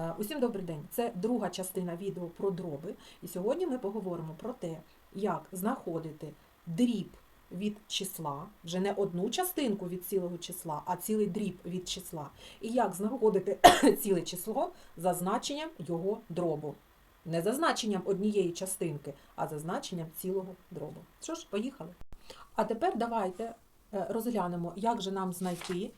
Е, Усім добрий день. Це друга частина відео про дроби. І сьогодні ми поговоримо про те, як знаходити дріб від числа, вже не одну частинку від цілого числа, а цілий дріб від числа. І як знаходити ціле число за значенням його дробу. Не за значенням однієї частинки, а за значенням цілого дробу. Що ж, поїхали. А тепер давайте е, розглянемо, як же нам знайти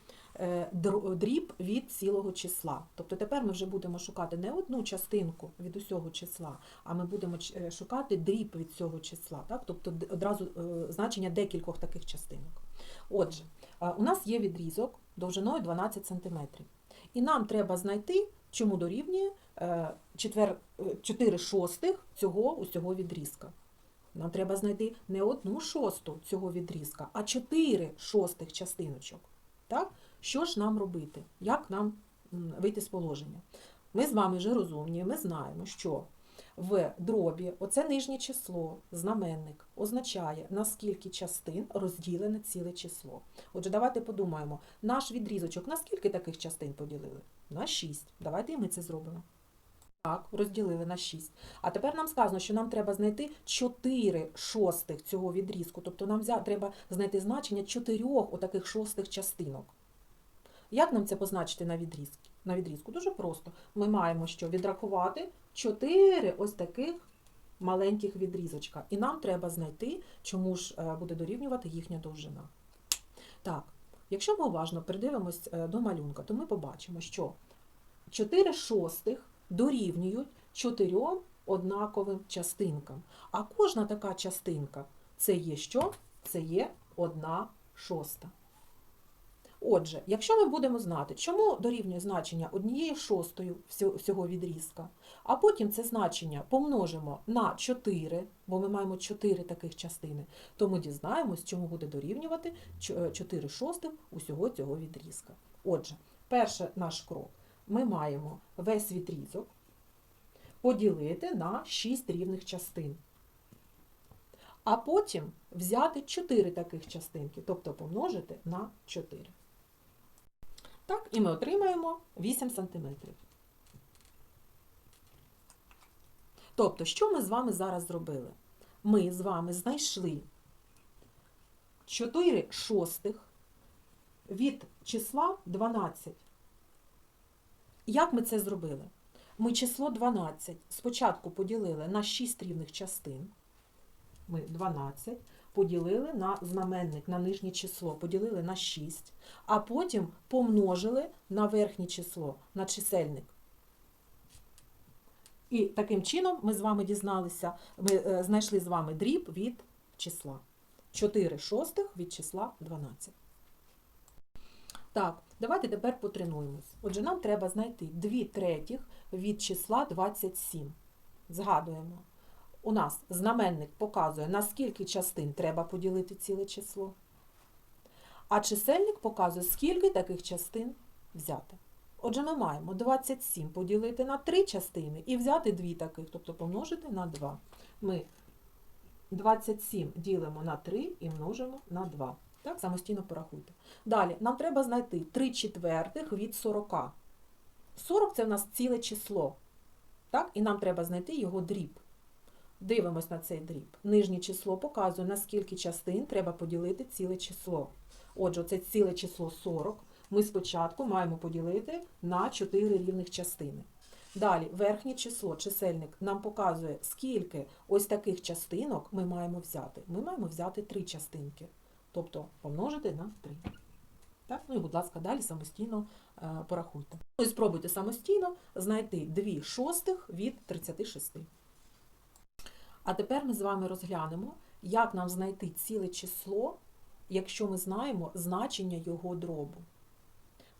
дріб від цілого числа. Тобто тепер ми вже будемо шукати не одну частинку від усього числа, а ми будемо е, шукати дріб від цього числа, так? тобто одразу е, значення декількох таких частинок. Отже, е, у нас є відрізок довжиною 12 см. І нам треба знайти, чому дорівнює е, е, 4 шостих цього усього відрізка. Нам треба знайти не одну шосту цього відрізка, а 4 шостих частиночок. Так? Що ж нам робити? Як нам вийти з положення? Ми з вами вже розумні, ми знаємо, що в дробі оце нижнє число, знаменник, означає, на скільки частин розділене ціле число. Отже, давайте подумаємо, наш відрізочок на скільки таких частин поділили? На 6. Давайте і ми це зробимо. Так, розділили на 6. А тепер нам сказано, що нам треба знайти 4 шостих цього відрізку. Тобто нам треба знайти значення 4 отаких шостих частинок. Як нам це позначити на відрізку? На відрізку? Дуже просто. Ми маємо що відрахувати 4 ось таких маленьких відрізочка. І нам треба знайти, чому ж е, буде дорівнювати їхня довжина. Так, якщо ми уважно придивимось е, до малюнка, то ми побачимо, що 4 шостих дорівнюють 4 однаковим частинкам. А кожна така частинка це є що? Це є одна шоста. Отже, якщо ми будемо знати, чому дорівнює значення однієї шостої всього- відрізка, а потім це значення помножимо на 4, бо ми маємо 4 таких частини, то ми дізнаємось, чому буде дорівнювати 4 шостих усього цього відрізка. Отже, перший наш крок. Ми маємо весь відрізок поділити на 6 рівних частин. А потім взяти 4 таких частинки, тобто помножити на 4. Так, і ми отримаємо 8 см. Тобто, що ми з вами зараз зробили? Ми з вами знайшли 4 шостих від числа 12. Як ми це зробили? Ми число 12 спочатку поділили на 6 рівних частин. Ми 12 поділили на знаменник, на нижнє число, поділили на 6, а потім помножили на верхнє число, на чисельник. І таким чином ми з вами дізналися, ми е, знайшли з вами дріб від числа. 4 шостих від числа 12. Так, давайте тепер потренуємось. Отже, нам треба знайти 2 третіх від числа 27. Згадуємо. У нас знаменник показує, на скільки частин треба поділити ціле число. А чисельник показує, скільки таких частин взяти. Отже, ми маємо 27 поділити на 3 частини і взяти 2 таких, тобто помножити на 2. Ми 27 ділимо на 3 і множимо на 2. Так, самостійно порахуйте. Далі, нам треба знайти 3 четвертих від 40. 40 це в нас ціле число. Так? І нам треба знайти його дріб. Дивимось на цей дріб. Нижнє число показує, на скільки частин треба поділити ціле число. Отже, це ціле число 40. Ми спочатку маємо поділити на 4 рівних частини. Далі, верхнє число, чисельник, нам показує, скільки ось таких частинок ми маємо взяти. Ми маємо взяти 3 частинки. Тобто помножити на 3. Так? Ну і, будь ласка, далі самостійно е, порахуйте. Ну і спробуйте самостійно знайти 2 шостих від 36. А тепер ми з вами розглянемо, як нам знайти ціле число, якщо ми знаємо значення його дробу.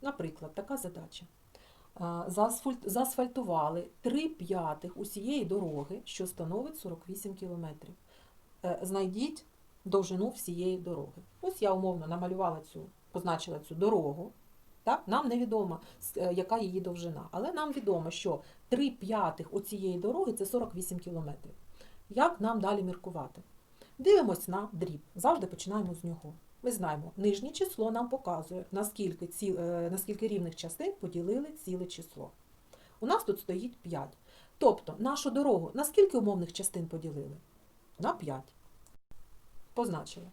Наприклад, така задача. Е, Заасфальтували 3 п'ятих усієї дороги, що становить 48 кілометрів. Е, Знайдіть довжину всієї дороги. Ось я умовно намалювала цю, позначила цю дорогу. Так? Нам невідомо, е, яка її довжина, але нам відомо, що 3 п'ятих оцієї дороги це 48 кілометрів. Як нам далі міркувати? Дивимось на дріб. Завжди починаємо з нього. Ми знаємо, нижнє число нам показує, наскільки, ці, е, наскільки рівних частин поділили ціле число. У нас тут стоїть 5. Тобто нашу дорогу на скільки умовних частин поділили? На 5. Позначили.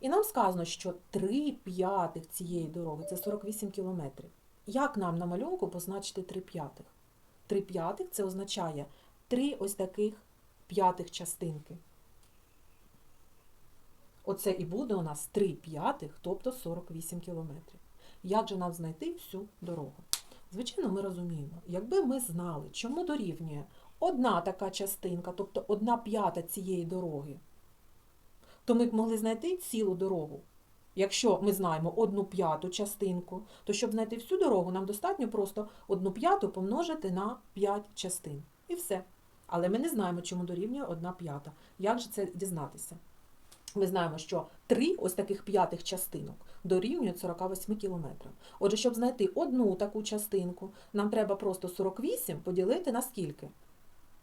І нам сказано, що 3 п'ятих цієї дороги це 48 кілометрів. Як нам на малюнку позначити 3 п'ятих? 3 п'ятих це означає 3 ось таких п'ятих частинки. Оце і буде у нас 3 п'ятих, тобто 48 кілометрів. Як же нам знайти всю дорогу? Звичайно, ми розуміємо, якби ми знали, чому дорівнює одна така частинка, тобто одна п'ята цієї дороги, то ми б могли знайти цілу дорогу. Якщо ми знаємо одну п'яту частинку, то щоб знайти всю дорогу, нам достатньо просто одну п'яту помножити на 5 частин. І все. Але ми не знаємо, чому дорівнює одна п'ята. Як же це дізнатися? Ми знаємо, що три ось таких п'ятих частинок дорівнюють 48 кілометрам. Отже, щоб знайти одну таку частинку, нам треба просто 48 поділити на скільки?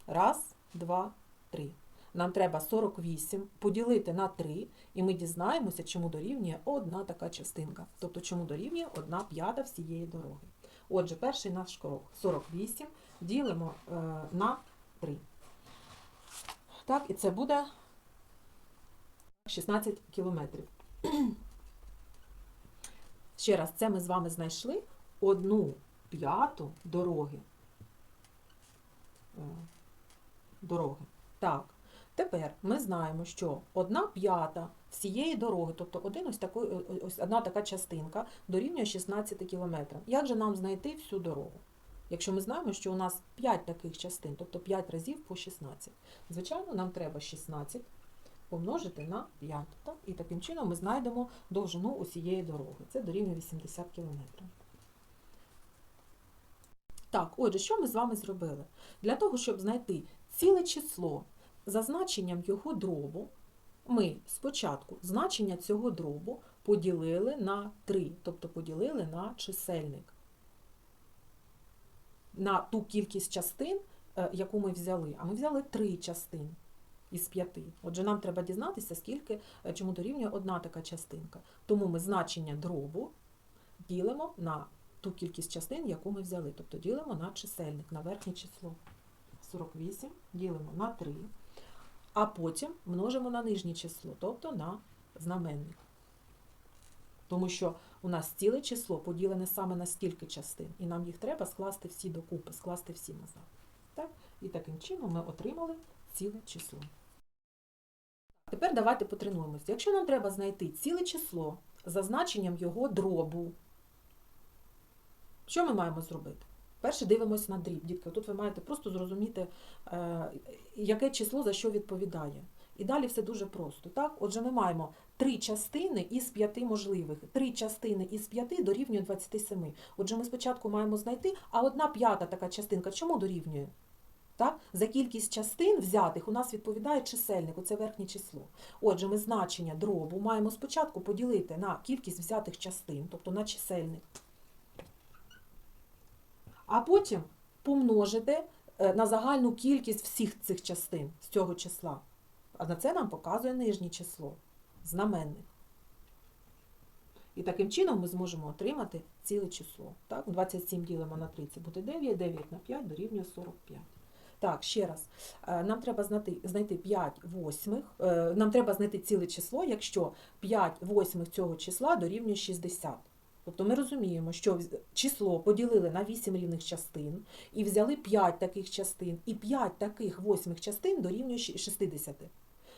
Раз, два, три. Нам треба 48 поділити на 3, і ми дізнаємося, чому дорівнює одна така частинка. Тобто, чому дорівнює одна п'ята всієї дороги. Отже, перший наш крок 48 ділимо е, на 3. Так, і це буде 16 кілометрів. Ще раз, це ми з вами знайшли одну п'яту дороги. Е, Дороги. Так. Тепер ми знаємо, що одна п'ята всієї дороги, тобто один ось такий, ось одна така частинка, дорівнює 16 кілометрам. Як же нам знайти всю дорогу? Якщо ми знаємо, що у нас 5 таких частин, тобто 5 разів по 16. Звичайно, нам треба 16 помножити на 5. Так? І таким чином ми знайдемо довжину усієї дороги. Це дорівнює 80 кілометрів. Так, отже, що ми з вами зробили? Для того, щоб знайти ціле число за значенням його дробу, ми спочатку значення цього дробу поділили на 3, тобто поділили на чисельник. На ту кількість частин, е, яку ми взяли. А ми взяли 3 частин із 5. Отже, нам треба дізнатися, скільки, е, чому дорівнює одна така частинка. Тому ми значення дробу ділимо на ту кількість частин, яку ми взяли. Тобто ділимо на чисельник, на верхнє число. 48 ділимо на 3, а потім множимо на нижнє число, тобто на знаменник. Тому що у нас ціле число поділене саме на стільки частин, і нам їх треба скласти всі докупи, скласти всі назад. Так? І таким чином ми отримали ціле число. Тепер давайте потренуємося. Якщо нам треба знайти ціле число за значенням його дробу, що ми маємо зробити? Перше дивимося на дріб. Дітки, тут ви маєте просто зрозуміти, е, яке число за що відповідає. І далі все дуже просто. Так? Отже, ми маємо три частини із п'яти можливих. Три частини із п'яти дорівнює 27. Отже, ми спочатку маємо знайти, а одна п'ята така частинка чому дорівнює? Так? За кількість частин взятих у нас відповідає чисельник, оце верхнє число. Отже, ми значення дробу маємо спочатку поділити на кількість взятих частин, тобто на чисельник. А потім помножити е, на загальну кількість всіх цих частин з цього числа. А на це нам показує нижнє число, знаменник. І таким чином ми зможемо отримати ціле число. Так? 27 ділимо на 3, це буде 9, 9 на 5 дорівнює 45. Так, ще раз. Е, Нам треба знайти, знайти 5 восьмих. е, Нам треба знайти ціле число, якщо 5 восьмих цього числа дорівнює 60. Тобто ми розуміємо, що число поділили на 8 рівних частин і взяли 5 таких частин, і 5 таких восьмих частин дорівнює 60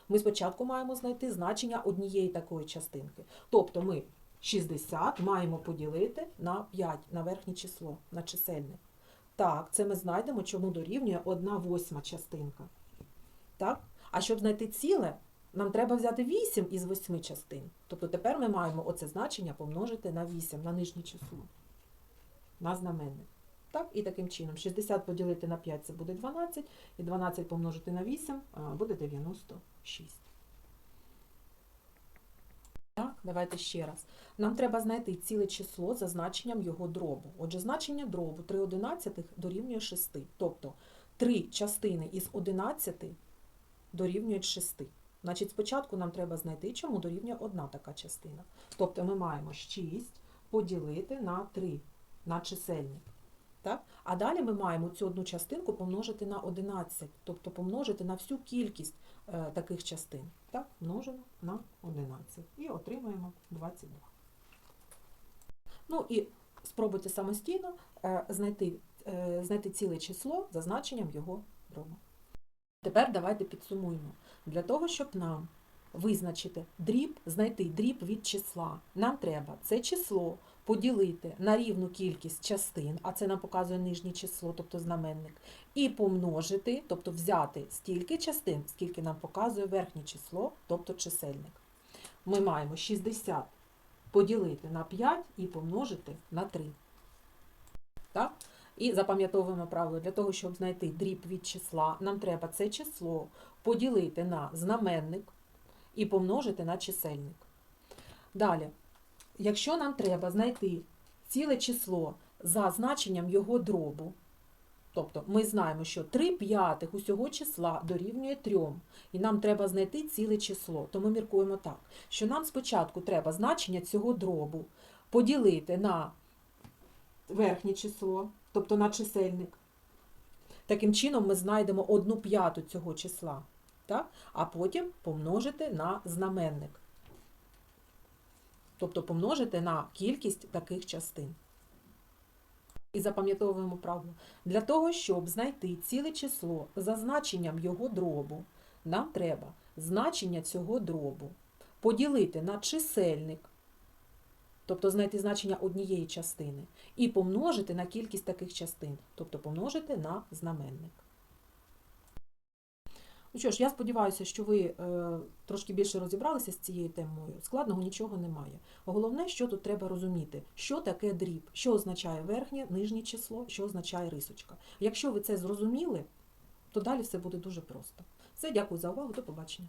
ми спочатку маємо знайти значення однієї такої частинки. Тобто ми 60 маємо поділити на 5 на верхнє число, на чисельне. Так, це ми знайдемо, чому дорівнює 1 восьма частинка. Так? А щоб знайти ціле, нам треба взяти 8 із 8 частин. Тобто тепер ми маємо оце значення помножити на 8, на нижнє число, на знаменник. Так, І таким чином 60 поділити на 5 це буде 12, і 12 помножити на 8 буде 90. 6. Так, давайте ще раз. Нам треба знайти ціле число за значенням його дробу. Отже, значення дробу 3 одинадцятих дорівнює 6. Тобто 3 частини із 11 дорівнюють 6. Значить, спочатку нам треба знайти, чому дорівнює одна така частина. Тобто ми маємо 6 поділити на 3 на чисельник. Так? А далі ми маємо цю одну частинку помножити на 11, тобто помножити на всю кількість таких частин. Так? Множимо на 11 і отримаємо 22. Ну і спробуйте самостійно е, знайти, е, знайти ціле число за значенням його дробу. Тепер давайте підсумуємо. Для того, щоб нам визначити дріб, знайти дріб від числа, нам треба це число поділити на рівну кількість частин, а це нам показує нижнє число, тобто знаменник, і помножити, тобто взяти стільки частин, скільки нам показує верхнє число, тобто чисельник. Ми маємо 60 поділити на 5 і помножити на 3. Так? І запам'ятовуємо правило, для того, щоб знайти дріб від числа, нам треба це число поділити на знаменник і помножити на чисельник. Далі, якщо нам треба знайти ціле число за значенням його дробу, тобто ми знаємо, що 3 п'ятих усього числа дорівнює 3, і нам треба знайти ціле число, то ми міркуємо так, що нам спочатку треба значення цього дробу поділити на верхнє число, тобто на чисельник. Таким чином ми знайдемо одну п'яту цього числа, так? а потім помножити на знаменник. Тобто помножити на кількість таких частин. І запам'ятовуємо правило. Для того, щоб знайти ціле число за значенням його дробу, нам треба значення цього дробу поділити на чисельник, тобто знайти значення однієї частини, і помножити на кількість таких частин, тобто помножити на знаменник. Ну що ж, я сподіваюся, що ви е, трошки більше розібралися з цією темою. Складного нічого немає. Головне, що тут треба розуміти, що таке дріб, що означає верхнє, нижнє число, що означає рисочка. Якщо ви це зрозуміли, то далі все буде дуже просто. Все, дякую за увагу, до побачення.